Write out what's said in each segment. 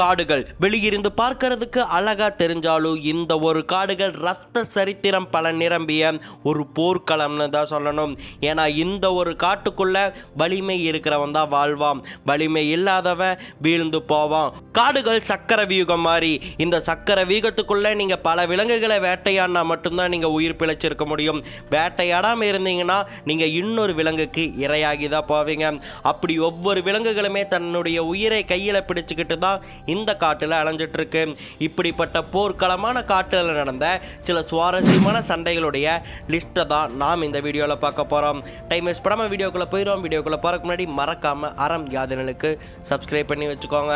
காடுகள். வெளியிருந்து பார்க்கறதுக்கு அழகா தெரிஞ்சாலும் இந்த ஒரு காடுகள் ரத்த சரித்திரம் பல நிரம்பிய ஒரு போர்க்களம்னு தான் சொல்லணும். ஏன்னா இந்த ஒரு காட்டுக்குள்ள வலிமை இருக்கிறவன் தான் வாழ்வான். வலிமை இல்லாதவன் வீழ்ந்து போவான். காடுகள் சக்கர வியூகம் மாதிரி. இந்த சக்கர வியூகத்துக்குள்ள நீங்க பல விலங்குகளை வேட்டையாடினா மட்டும்தான் நீங்க உயிர் பிழைச்சிருக்க முடியும். வேட்டையாடாம இருந்தீங்கன்னா நீங்க இன்னொரு விலங்குக்கு இரையாகி தான் போவீங்க. அப்படி ஒவ்வொரு விலங்குகளுமே தன்னுடைய உயிரை கையில பிடிச்சுக்கிட்டு தான் இந்த காட்டில் அலைஞ்சிட்டு இருக்கு இப்படிப்பட்ட போர்க்களமான காட்டில் நடந்த சில சுவாரஸ்யமான சண்டைகளுடைய லிஸ்ட்டை தான் நாம் இந்த வீடியோவில் பார்க்க போகிறோம் டைம் வேஸ்ட் படாமல் வீடியோக்குள்ளே போயிடும் வீடியோக்குள்ளே போகிறதுக்கு முன்னாடி மறக்காமல் அறம் யாதனலுக்கு சப்ஸ்கிரைப் பண்ணி வச்சுக்கோங்க.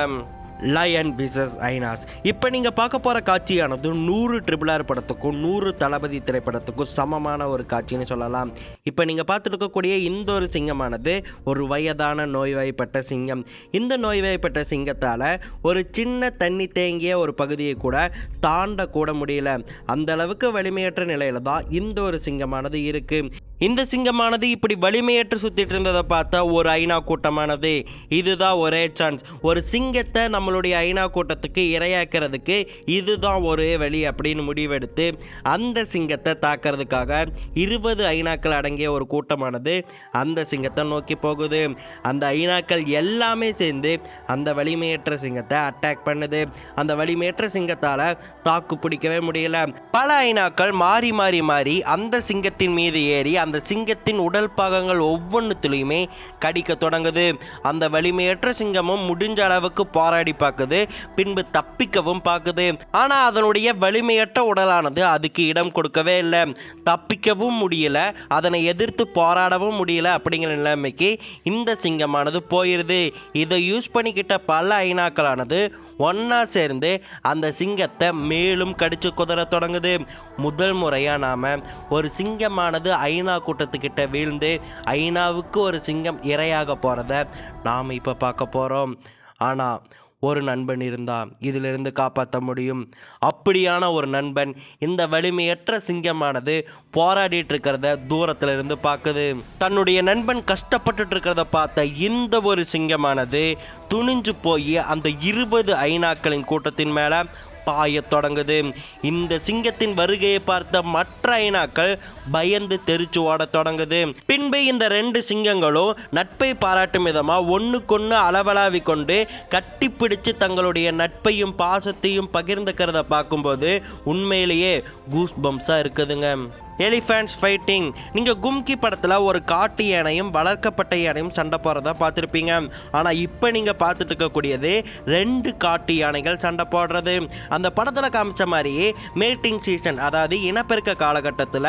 லயன் பிசஸ் ஐனாஸ் இப்போ நீங்கள் பார்க்க போகிற காட்சியானது நூறு ட்ரிபிள் ஆர் படத்துக்கும் நூறு தளபதி திரைப்படத்துக்கும் சமமான ஒரு காட்சின்னு சொல்லலாம். இப்போ நீங்கள் பார்த்துட்டு இருக்கக்கூடிய இந்த ஒரு சிங்கமானது ஒரு வயதான நோய்வாய்ப்பட்ட சிங்கம். இந்த நோய்வாய்ப்பட்ட சிங்கத்தால் ஒரு சின்ன தண்ணி தேங்கிய ஒரு பகுதியை கூட தாண்ட கூட முடியல. அந்த அளவுக்கு வலிமையற்ற நிலையில தான் இந்த ஒரு சிங்கமானது இருக்குது இந்த சிங்கமானது இப்படி வலிமையற்று சுத்திட்டு இருந்ததை பார்த்தா ஒரு ஐநா கூட்டமானது. இதுதான் ஒரே சான்ஸ் ஒரு சிங்கத்தை நம்மளுடைய ஐநா கூட்டத்துக்கு இரையாக்கிறதுக்கு இதுதான் ஒரே வழி அப்படின்னு முடிவெடுத்து அந்த சிங்கத்தை தாக்கிறதுக்காக இருபது ஐநாக்கள் அடங்கிய ஒரு கூட்டமானது அந்த சிங்கத்தை நோக்கி போகுது. அந்த ஐநாக்கள் எல்லாமே சேர்ந்து அந்த வலிமையற்ற சிங்கத்தை அட்டாக் பண்ணுது. அந்த வலிமையற்ற சிங்கத்தால் தாக்கு பிடிக்கவே முடியல. பல ஐநாக்கள் மாறி மாறி மாறி அந்த சிங்கத்தின் மீது ஏறி அந்த சிங்கத்தின் உடல் பாகங்கள் ஒவ்வொன்றுத்துலையுமே கடிக்க தொடங்குது. அந்த வலிமையற்ற சிங்கமும் முடிஞ்ச அளவுக்கு போராடி பார்க்குது பின்பு தப்பிக்கவும் பார்க்குது. ஆனால் அதனுடைய வலிமையற்ற உடலானது அதுக்கு இடம் கொடுக்கவே இல்லை. தப்பிக்கவும் முடியல அதனை எதிர்த்து போராடவும் முடியல அப்படிங்கிற நிலைமைக்கு இந்த சிங்கமானது போயிருது. இதை யூஸ் பண்ணிக்கிட்ட பல ஐநாக்களானது ஒன்றா சேர்ந்து அந்த சிங்கத்தை மேலும் கடிச்சு குதற தொடங்குது. முதல் முறையாக நாம் ஒரு சிங்கமானது ஐநா கூட்டத்துக்கிட்ட வீழ்ந்து ஐநாவுக்கு ஒரு சிங்கம் இரையாக போகிறத நாம் இப்போ பார்க்க போகிறோம் ஆனால் ஒரு நண்பன் இருந்தா இதிலிருந்து காப்பாற்ற முடியும். அப்படியான ஒரு நண்பன் இந்த வலிமையற்ற சிங்கமானது போராடிட்டு இருக்கிறத தூரத்துல இருந்து பார்க்குது. தன்னுடைய நண்பன் கஷ்டப்பட்டுட்டு இருக்கிறத பார்த்த இந்த ஒரு சிங்கமானது துணிஞ்சு போய் அந்த இருபது ஐநாக்களின் கூட்டத்தின் மேல பாயத் தொடங்குது. இந்த சிங்கத்தின் வருகையை பார்த்த மற்ற ஐநாக்கள் பயந்து தெரிச்சு ஓடத் தொடங்குது. பின்பு இந்த ரெண்டு சிங்கங்களும் நட்பை பாராட்டும் விதமா ஒன்னுக்கொன்னு அளவலாவி கொண்டு கட்டிப்பிடிச்சு தங்களுடைய நட்பையும் பாசத்தையும் பகிர்ந்துக்கிறத பார்க்கும்போது உண்மையிலேயே கூஸ் பம்ஸா இருக்குதுங்க. எலிஃபேண்ட்ஸ் ஃபைட்டிங் நீங்கள் கும்கி படத்தில் ஒரு காட்டு யானையும் வளர்க்கப்பட்ட யானையும் சண்டை போடுறதா பார்த்துருப்பீங்க. ஆனால் இப்போ நீங்கள் பார்த்துட்டு இருக்கக்கூடியது ரெண்டு காட்டு யானைகள் சண்டை போடுறது. அந்த படத்தில் காமிச்ச மாதிரியே மேட்டிங் சீசன் அதாவது இனப்பெருக்க காலகட்டத்தில்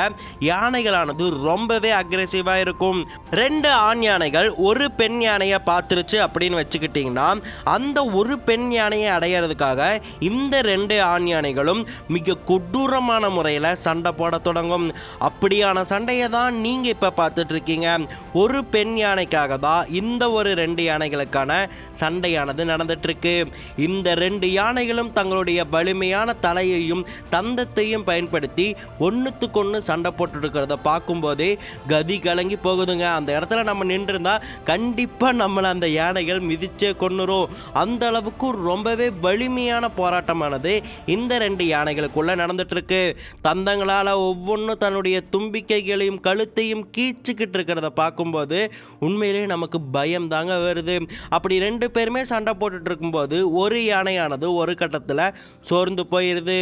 யானைகளானது ரொம்பவே அக்ரெசிவாக இருக்கும். ரெண்டு ஆண் யானைகள் ஒரு பெண் யானையை பார்த்துருச்சு அப்படின்னு வச்சுக்கிட்டிங்கன்னா அந்த ஒரு பெண் யானையை அடையிறதுக்காக இந்த ரெண்டு ஆண் யானைகளும் மிக கொடூரமான முறையில் சண்டை போட தொடங்கும். அப்படியான சண்டையை தான் நீங்க இப்போ பார்த்துட்டு இருக்கீங்க ஒரு பெண் யானைக்காக தான் இந்த ஒரு ரெண்டு யானைகளுக்கான சண்டையானது நடந்துட்டு இருக்கு இந்த ரெண்டு யானைகளும் தங்களுடைய வலிமையான தலையையும் தந்தத்தையும் பயன்படுத்தி ஒன்றுத்துக்கு ஒன்று சண்டை போட்டு இருக்கிறத பார்க்கும்போதே கதி கலங்கி போகுதுங்க. அந்த இடத்துல நம்ம நின்றுருந்தா கண்டிப்பாக நம்மளை அந்த யானைகள் மிதிச்சே கொண்டுரும் அந்த அளவுக்கு ரொம்பவே வலிமையான போராட்டமானது இந்த ரெண்டு யானைகளுக்குள்ளே நடந்துட்டுருக்கு. தந்தங்களால் ஒவ்வொன்றும் தன்னுடைய தும்பிக்கைகளையும் கழுத்தையும் கீச்சுக்கிட்டு இருக்கிறத பார்க்கும்போது உண்மையிலேயே நமக்கு பயம் தாங்க வருது. அப்படி ரெண்டு பேருமே சண்டை போட்டுட்டு இருக்கும்போது ஒரு யானையானது ஒரு கட்டத்தில் சோர்ந்து போயிடுது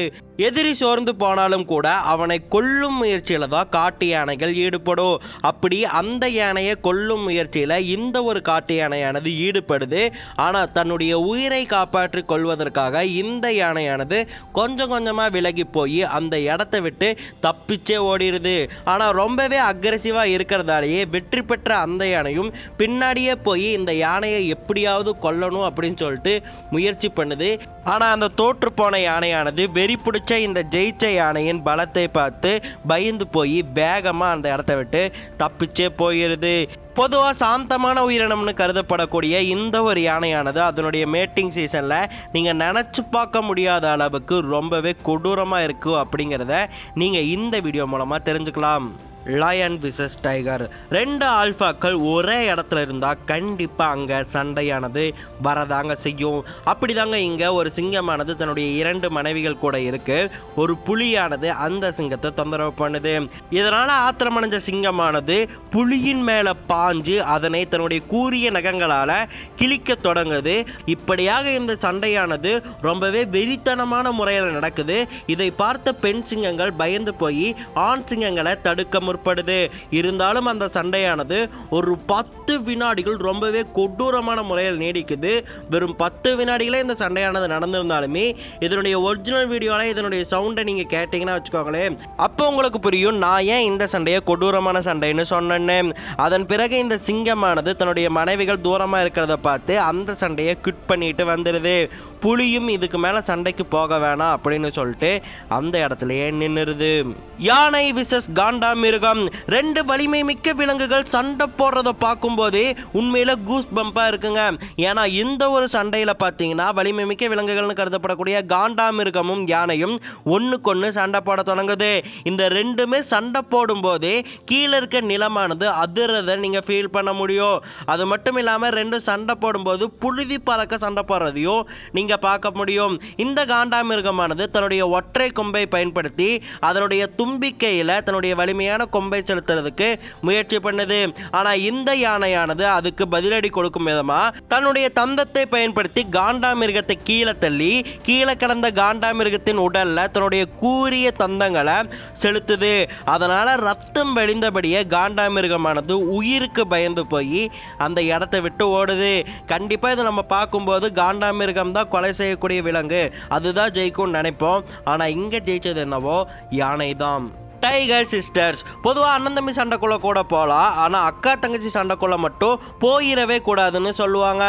எதிரி சோர்ந்து போனாலும் கூட அவனை கொல்லும் முயற்சியில் தான் காட்டு யானைகள் ஈடுபடும் அப்படி அந்த யானையை கொல்லும் முயற்சியில் இந்த ஒரு காட்டு யானையானது ஈடுபடுது. ஆனால் தன்னுடைய உயிரை காப்பாற்றி கொள்வதற்காக இந்த யானையானது கொஞ்சம் கொஞ்சமாக விலகி போய் அந்த இடத்த விட்டு தப்பிச்சே ஓடிடுது ஆனால் ரொம்பவே அக்ரெசிவா இருக்கிறதாலேயே வெற்றி பெற்ற அந்த யானையும் பின்னாடியே போய் இந்த யானையை எப்படியாவது கொல்லணும் அப்படின்னு சொல்லிட்டு முயற்சி பண்ணுது. ஆனால் அந்த தோற்று போன யானையானது வெறி பிடிச்ச இந்த ஜெயிச்ச யானையின் பலத்தை பார்த்து பயந்து போய் வேகமா அந்த இடத்த விட்டு தப்பிச்சே போயிடுது பொதுவாக சாந்தமான உயிரினம்னு கருதப்படக்கூடிய இந்த ஒரு யானையானது அதனுடைய மேட்டிங் சீசனில் நீங்கள் நினச்சி பார்க்க முடியாத அளவுக்கு ரொம்பவே கொடூரமாக இருக்குது அப்படிங்கிறத நீங்கள் இந்த வீடியோ மூலமாக தெரிஞ்சுக்கலாம். லயன் விசஸ் டைகர் ரெண்டு ஆல்ஃபாக்கள் ஒரே இடத்துல இருந்தால் கண்டிப்பாக அங்கே சண்டையானது வரதாங்க செய்யும். அப்படிதாங்க இங்கே ஒரு சிங்கமானது தன்னுடைய இரண்டு மனைவிகள் கூட இருக்குது ஒரு புலியானது அந்த சிங்கத்தை தொந்தரவு பண்ணுது. இதனால் ஆத்திரமடைஞ்ச சிங்கமானது புலியின் மேலே பாஞ்சு அதனை தன்னுடைய கூரிய நகங்களால் கிழிக்க தொடங்குது. இப்படியாக இந்த சண்டையானது ரொம்பவே வெறித்தனமான முறையில் நடக்குது. இதை பார்த்த பெண் சிங்கங்கள் பயந்து போய் ஆண் சிங்கங்களை தடுக்க முற்படுது. இருந்தாலும் அந்த சண்டையானது ஒரு பத்து வினாடிகள் ரொம்பவே கொடூரமான முறையில் நீடிக்குது. வெறும் பத்து வினாடிகளே இந்த சண்டையானது நடந்திருந்தாலுமே இதனுடைய ஒரிஜினல் வீடியோவில் இதனுடைய சவுண்டை நீங்கள் கேட்டிங்கன்னா வச்சுக்கோங்களேன் அப்போ உங்களுக்கு புரியும் நான் ஏன் இந்த சண்டையை கொடூரமான சண்டைன்னு சொன்னேன்னு. அதன் பிறகு இந்த சிங்கமானது தன்னுடைய மனைவிகள் தூரமாக இருக்கிறத பார்த்து அந்த சண்டையை குட் பண்ணிட்டு வந்துடுது புலியும் இதுக்கு மேலே சண்டைக்கு போக வேணாம் அப்படின்னு சொல்லிட்டு அந்த இடத்துலயே நின்னுருது. யானை விசஸ் காண்டா மிருகம். ரெண்டு வலிமை மிக்க விலங்குகள் சண்டை போடுறத பார்க்கும்போது உண்மையில கூஸ் பம்பா இருக்குங்க. ஏன்னா இந்த ஒரு சண்டையில பார்த்தீங்கன்னா வலிமை மிக்க விலங்குகள்னு கருதப்படக்கூடிய காண்டா மிருகமும் யானையும் ஒன்றுக்கொன்று சண்டை போட தொடங்குது. இந்த ரெண்டுமே சண்டை போடும்போது கீழே இருக்க நிலமானது அதிரதை நீங்கள் ஃபீல் பண்ண முடியும். அது மட்டும் இல்லாமல் ரெண்டும் சண்டை போடும்போது புழுதி பறக்க சண்டை போடுறதையும் நீங்கள் நீங்க பார்க்க முடியும். இந்த காண்டாமிருகமானது தன்னுடைய ஒற்றை கொம்பை பயன்படுத்தி அதனுடைய தும்பிக்கையில தன்னுடைய வலிமையான கொம்பை செலுத்துறதுக்கு முயற்சி பண்ணுது. ஆனா இந்த யானையானது அதுக்கு பதிலடி கொடுக்கும் விதமா தன்னுடைய தந்தத்தை பயன்படுத்தி காண்டாமிருகத்தை கீழே தள்ளி கீழே கிடந்த காண்டாமிருகத்தின் உடல்ல தன்னுடைய கூரிய தந்தங்களை செலுத்துது. அதனால ரத்தம் வெளிந்தபடியே காண்டாமிருகமானது உயிருக்கு பயந்து போய் அந்த இடத்தை விட்டு ஓடுது. கண்டிப்பா இதை நம்ம பார்க்கும்போது காண்டாமிருகம் தான் கொலை செய்யக்கூடிய விலங்கு. அதுதான் ஜெயிக்கும்னு நினைப்போம். ஆனால் இங்கே ஜெயிச்சது என்னவோ? யானை தான் டைகர் சிஸ்டர்ஸ் பொதுவாக அண்ணன் தம்பி சண்டைக்குள்ள கூட போகலாம் ஆனால் அக்கா தங்கச்சி சண்டைக்குள்ள மட்டும் போயிடவே கூடாதுன்னு சொல்லுவாங்க.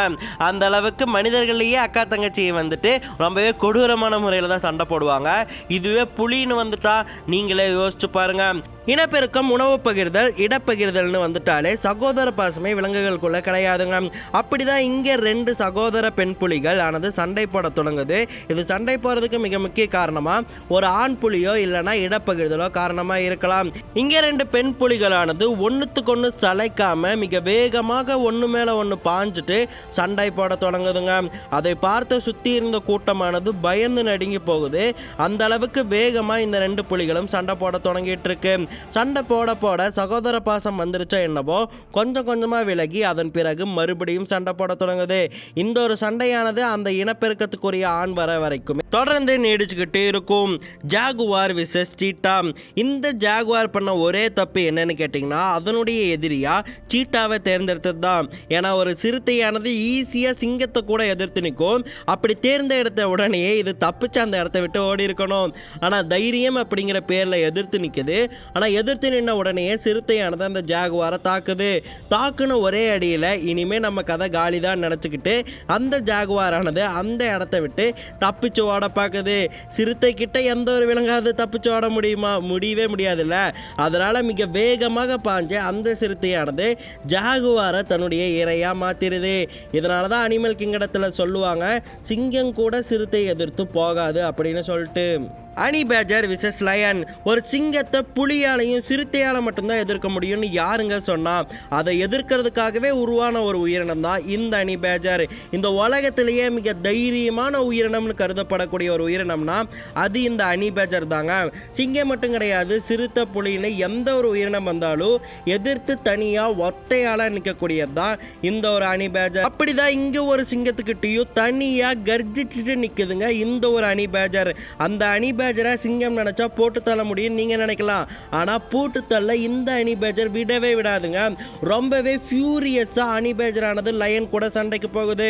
அந்த அளவுக்கு மனிதர்களையே அக்கா தங்கச்சி வந்துட்டு ரொம்பவே கொடூரமான முறையில் தான் சண்டை போடுவாங்க. இதுவே புலின்னு வந்துட்டா நீங்களே யோசிச்சு பாருங்கள் இனப்பெருக்கம் உணவு பகிர்தல் இடப்பகிர்தல்னு வந்துட்டாலே சகோதர பாசமே விலங்குகளுக்குள்ள கிடையாதுங்க. அப்படிதான் இங்கே ரெண்டு சகோதர பெண் புலிகள் ஆனது சண்டை போட தொடங்குது. இது சண்டை போறதுக்கு மிக முக்கிய காரணமா ஒரு ஆண் புலியோ இல்லைன்னா இடப்பகிர்தலோ காரணமா இருக்கலாம். இங்கே ரெண்டு பெண் புலிகளானது ஒன்றுத்துக்கு ஒன்று சளைக்காம மிக வேகமாக ஒன்று மேல ஒன்று பாஞ்சிட்டு சண்டை போட தொடங்குதுங்க. அதை பார்த்து சுத்தி இருந்த கூட்டமானது பயந்து நடுங்கி போகுது. அந்த அளவுக்கு வேகமா இந்த ரெண்டு புலிகளும் சண்டை போட தொடங்கிட்டு இருக்கு. சண்டை போட போட சகோதர பாசம் வந்துருச்சோ என்னவோ கொஞ்சம் கொஞ்சமா விலகி அதன் பிறகு மறுபடியும் சண்டை போட தொடங்குது. இந்த ஒரு சண்டையானது அந்த இனப்பெருக்கத்துக்குரிய ஆண் வர வரைக்கும் தொடர்ந்து நீடிச்சுக்கிட்டு இருக்கும். Jaguar versus cheetah. இந்த ஜாகுவார் பண்ண ஒரே தப்பு என்னன்னு கேட்டிங்கன்னா அதனுடைய எதிரியா சீட்டாவை தேர்ந்தெடுத்தது தான் ஏன்னா ஒரு சிறுத்தையானது ஈஸியாக சிங்கத்தை கூட எதிர்த்து நிற்கும். அப்படி தேர்ந்தெடுத்த உடனேயே இது தப்பிச்சு அந்த இடத்த விட்டு ஓடி இருக்கணும் ஆனால் தைரியம் அப்படிங்கிற பேரில் எதிர்த்து நிற்குது ஆனால் எதிர்த்து நின்ன உடனேயே சிறுத்தையானது அந்த ஜாகுவாரை தாக்குது. தாக்குன ஒரே அடியில் இனிமேல் நம்ம கதை காலி தான் நினச்சிக்கிட்டு அந்த ஜாகுவாரானது அந்த இடத்த விட்டு தப்பிச்சு ஓட பார்க்குது. சிறுத்தை கிட்ட எந்த ஒரு விலங்காவது தப்பிச்சு ஓட முடியுமா? முடியவே முடியாதுல்ல. அதனால் மிக வேகமாக பாஞ்சு அந்த சிறுத்தையானது ஜாகுவாரை தன்னுடைய இரையாக மாற்றிடுது இதனால தான் அனிமல் கிங்கடத்தில் சொல்லுவாங்க சிங்கம் கூட சிறுத்தை எதிர்த்து போகாது அப்படின்னு சொல்லிட்டு. அனி பேஜர் விசஸ் லயன் ஒரு சிங்கத்தை புலியாலையும் சிறுத்தையால் மட்டும்தான் எதிர்க்க முடியும்னு யாருங்க சொன்னா? அதை எதிர்க்கிறதுக்காகவே உருவான ஒரு உயிரினம் தான் இந்த அனி பேஜர் இந்த உலகத்திலேயே மிக தைரியமான உயிரினம்னு கருதப்படக்கூடிய ஒரு உயிரினம்னா அது இந்த அனி பேஜர் தாங்க. சிங்கம் மட்டும் கிடையாது சிறுத்தை புலின்னு எந்த ஒரு உயிரினம் வந்தாலும் எதிர்த்து தனியாக ஒத்தையால் நிற்கக்கூடியது தான் இந்த ஒரு அணி பேஜர் அப்படிதான் இங்கே ஒரு சிங்கத்துக்கிட்டேயும் தனியாக கர்ஜிச்சுட்டு நிற்குதுங்க இந்த ஒரு அணி பேஜர் அந்த அணி பேஜரை சிங்கம் நினைச்சா போட்டு தள்ள முடியும் நீங்க நினைக்கலாம். ஆனால் போட்டு தள்ள இந்த அணி பேஜர் விடவே விடாதுங்க. ரொம்பவே ஃபியூரியஸாக அணி பேஜரானது லயன் கூட சண்டைக்கு போகுது.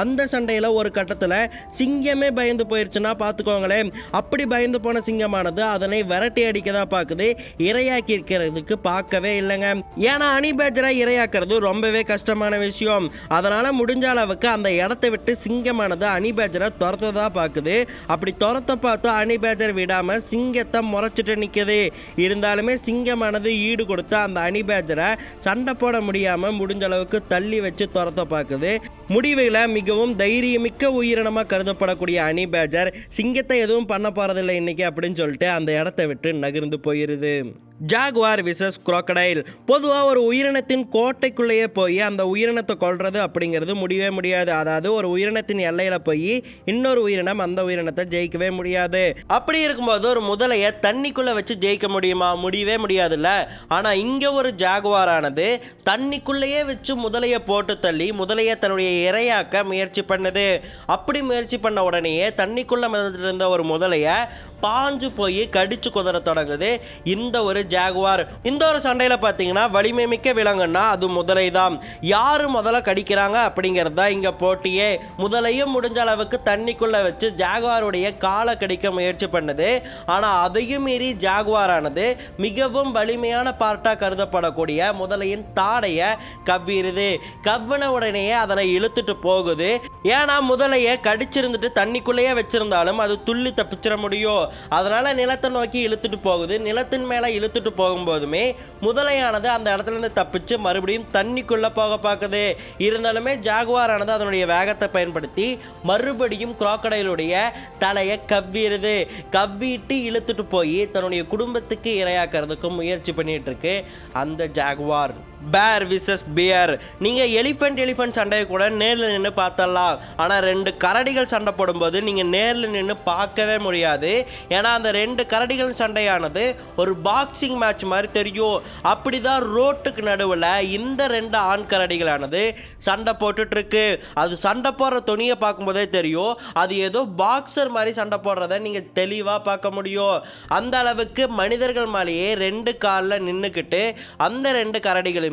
அந்த சண்டையில் ஒரு கட்டத்தில் சிங்கமே பயந்து போயிருச்சுன்னா பார்த்துக்கோங்களேன் அப்படி பயந்து போன சிங்கமானது அதனை விரட்டி அடிக்கதா பார்க்குது இரையாக்கி இருக்கிறதுக்கு பார்க்கவே இல்லைங்க. ஏன்னா அணி பேஜரை இரையாக்குறது ரொம்பவே கஷ்டமான விஷயம். அதனால முடிஞ்ச அளவுக்கு அந்த இடத்த விட்டு சிங்கமானது அணி பேஜரை துரத்ததா பார்க்குது அப்படி துரத்த பார்த்து அணி பேஜர் விடாம சிங்கத்தை முறைச்சிட்டு நிக்குது இருந்தாலுமே சிங்கமானது ஈடு கொடுத்து அந்த அணி பேஜரை சண்டை போட முடியாம முடிஞ்ச அளவுக்கு தள்ளி வச்சு துரத்த பார்க்குது. முடிவுல மிகவும் தைரியமிக்க உயிரினமா கருதப்படக்கூடிய அணி பேஜர் சிங்கத்தை எதுவும் பண்ண போறதில்லை இன்னைக்கு அப்படின்னு சொல்லிட்டு அந்த இடத்த விட்டு நகர்ந்து போயிருது. ஜாகுவார் விசஸ் குரோக்கடைல் பொதுவாக ஒரு உயிரினத்தின் கோட்டைக்குள்ளேயே போய் அந்த உயிரினத்தை கொள்வது அப்படிங்கிறது முடியவே முடியாது. அதாவது ஒரு உயிரினத்தின் எல்லையில் போய் இன்னொரு உயிரினம் அந்த உயிரினத்தை ஜெயிக்கவே முடியாது. அப்படி இருக்கும்போது ஒரு முதலையை தண்ணிக்குள்ளே வச்சு ஜெயிக்க முடியுமா? முடியவே முடியாதுல்ல. ஆனால் இங்கே ஒரு ஜாகுவாரானது தண்ணிக்குள்ளேயே வச்சு முதலையை போட்டு தள்ளி முதலையை தன்னுடைய இரையாக்க முயற்சி பண்ணுது. அப்படி முயற்சி பண்ண உடனேயே தண்ணிக்குள்ளே மிதந்துட்டு இருந்த ஒரு முதலையை பாஞ்சு போய் கடிச்சு குதிர தொடங்குது. இந்த ஒரு ஜாகுவார். இந்த ஒரு சண்டையில் பார்த்தீங்கன்னா வலிமை மிக்க விலங்குன்னா அது முதலை தான் யார் முதல்ல கடிக்கிறாங்க அப்படிங்கிறது தான் இங்கே போட்டியே. முதலையும் முடிஞ்ச அளவுக்கு தண்ணிக்குள்ளே வச்சு ஜாகுவாருடைய காலை கடிக்க முயற்சி பண்ணுது. ஆனால் அதையும் மீறி ஜாகுவாரானது மிகவும் வலிமையான பார்ட்டாக கருதப்படக்கூடிய முதலையின் தாடையை கவ்விடுது கவ்வின உடனேயே அதனை இழுத்துட்டு போகுது. ஏன்னா முதலையை கடிச்சிருந்துட்டு தண்ணிக்குள்ளேயே வச்சிருந்தாலும் அது துள்ளி தப்பிச்சிட முடியும். அதனால நிலத்தை நோக்கி இழுத்துட்டு போகுது. நிலத்தின் மேலே இழுத்துட்டு போகும்போதுமே முதலையானது அந்த இடத்துல இருந்து தப்பிச்சு மறுபடியும் தண்ணிக்குள்ளே போக பார்க்குது. இருந்தாலுமே ஜாகுவாரானது அதனுடைய வேகத்தை பயன்படுத்தி மறுபடியும் குரோக்கடையிலுடைய தலையை கவ்விடுது. கவ்விட்டு இழுத்துட்டு போய் தன்னுடைய குடும்பத்துக்கு இரையாக்குறதுக்கும் முயற்சி பண்ணிட்டு இருக்கு அந்த ஜாகுவார். பேர் விசஸ் பியர் நீங்கள் எலிஃபெண்ட் எலிஃபெண்ட் சண்டையை கூட நேரில் நின்று பார்த்தலாம் ஆனால் ரெண்டு கரடிகள் சண்டை போடும்போது நீங்கள் நேரில் நின்று பார்க்கவே முடியாது. ஏன்னா அந்த ரெண்டு கரடிகள் சண்டையானது ஒரு பாக்ஸிங் மேட்ச் மாதிரி தெரியும். அப்படிதான் ரோட்டுக்கு நடுவில் இந்த ரெண்டு ஆண் கரடிகளானது சண்டை போட்டுட்ருக்கு. அது சண்டை போடுற துணியை பார்க்கும்போதே தெரியும். அது ஏதோ பாக்ஸர் மாதிரி சண்டை போடுறத நீங்கள் தெளிவாக பார்க்க முடியும். அந்த அளவுக்கு மனிதர்கள் மேலேயே ரெண்டு காலில் நின்றுக்கிட்டு அந்த ரெண்டு கரடிகளும்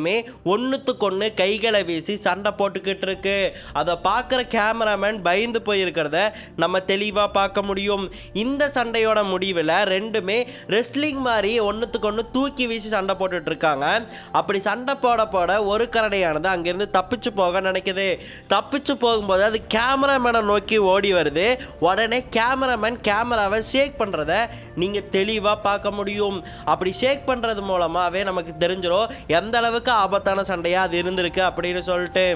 ஒன்றுத்துக்கு ஒன்று கைகளை வீசி சண்டை போட்டுக்கிட்டு இருக்கு. அதை பார்க்குற கேமராமேன் பயந்து போயிருக்கிறத நம்ம தெளிவாக பார்க்க முடியும். இந்த சண்டையோட முடிவில் ரெண்டுமே ரெஸ்லிங் மாதிரி ஒன்றுத்துக்கு ஒன்று தூக்கி வீசி சண்டை போட்டுட்டு இருக்காங்க. அப்படி சண்டை போட போட ஒரு கரடையானது அங்கேருந்து தப்பிச்சு போக நினைக்குது. தப்பிச்சு போகும்போது அது கேமராமேனை நோக்கி ஓடி வருது. உடனே கேமராமேன் கேமராவை ஷேக் பண்ணுறத நீங்கள் தெளிவாக பார்க்க முடியும். அப்படி ஷேக் பண்ணுறது மூலமாகவே நமக்கு தெரிஞ்சிடும் எந்த அளவுக்கு ஆபத்தான சண்டையாக அது இருந்திருக்கு அப்படின்னு சொல்லிட்டு.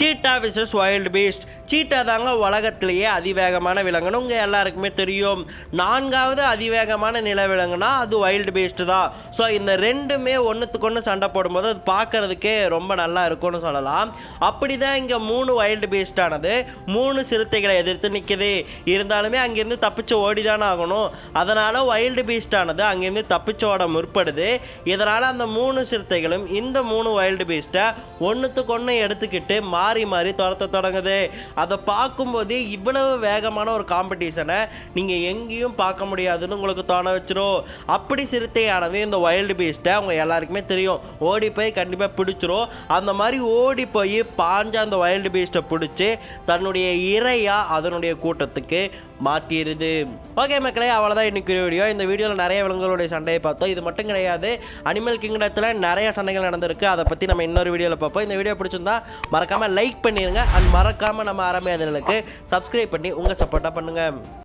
Cheetah versus wild beast cheetah தாங்க உலகத்திலேயே அதிவேகமான விலங்குன்னு உங்கள் எல்லாருக்குமே தெரியும். நான்காவது அதிவேகமான நில விலங்குனா அது வைல்டு பீஸ்ட் தான். ஸோ இந்த ரெண்டுமே ஒன்றுத்துக்கு ஒன்று சண்டை போடும்போது அது பார்க்கறதுக்கே ரொம்ப நல்லா இருக்கும்னு சொல்லலாம். அப்படிதான் இங்கே மூணு வைல்டு பீஸ்டானது மூணு சிறுத்தைகளை எதிர்த்து நிற்குது இருந்தாலுமே அங்கேருந்து தப்பிச்சு ஓடிதானே ஆகணும். அதனால் வைல்டு பீஸ்டானது அங்கேருந்து தப்பிச்சு ஓட முற்படுது. இதனால் அந்த மூணு சிறுத்தைகளும் இந்த மூணு வைல்டு பீஸ்ட்டை ஒன்றுத்துக்கு ஒன்று எடுத்துக்கிட்டு மாறி மாறி துரத்த தொடங்குது. அதை பார்க்கும்போதே இவ்வளவு வேகமான ஒரு காம்படிஷனை நீங்கள் எங்கேயும் பார்க்க முடியாதுன்னு உங்களுக்கு தோண வச்சிரும். அப்படி சிறுத்தையானது இந்த வைல்டு பீஸ்ட்டை அவங்க எல்லாருக்குமே தெரியும். ஓடி போய் கண்டிப்பாக பிடிச்சிரும். அந்த மாதிரி ஓடி போய் பாஞ்ச அந்த வைல்டு பீஸ்ட்டை பிடிச்சி தன்னுடைய இறையாக அதனுடைய கூட்டத்துக்கு மாற்றிடுது ஓகே மக்களே அவ்வளோதான் இன்னைக்கு வீடியோ இந்த வீடியோவில் நிறைய விலங்குகளுடைய சண்டையை பார்த்தோம். இது மட்டும் கிடையாது அனிமல் கிங்டத்தில் நிறைய சண்டைகள் நடந்திருக்கு. அதை பற்றி நம்ம இன்னொரு வீடியோவில் பார்ப்போம். இந்த வீடியோ பிடிச்சிருந்தா மறக்காமல் லைக் பண்ணிடுங்க அண்ட் மறக்காமல் நம்ம ஆரம்பியாதர்களுக்கு சப்ஸ்கிரைப் பண்ணி உங்கள் சப்போர்ட்டாக பண்ணுங்கள்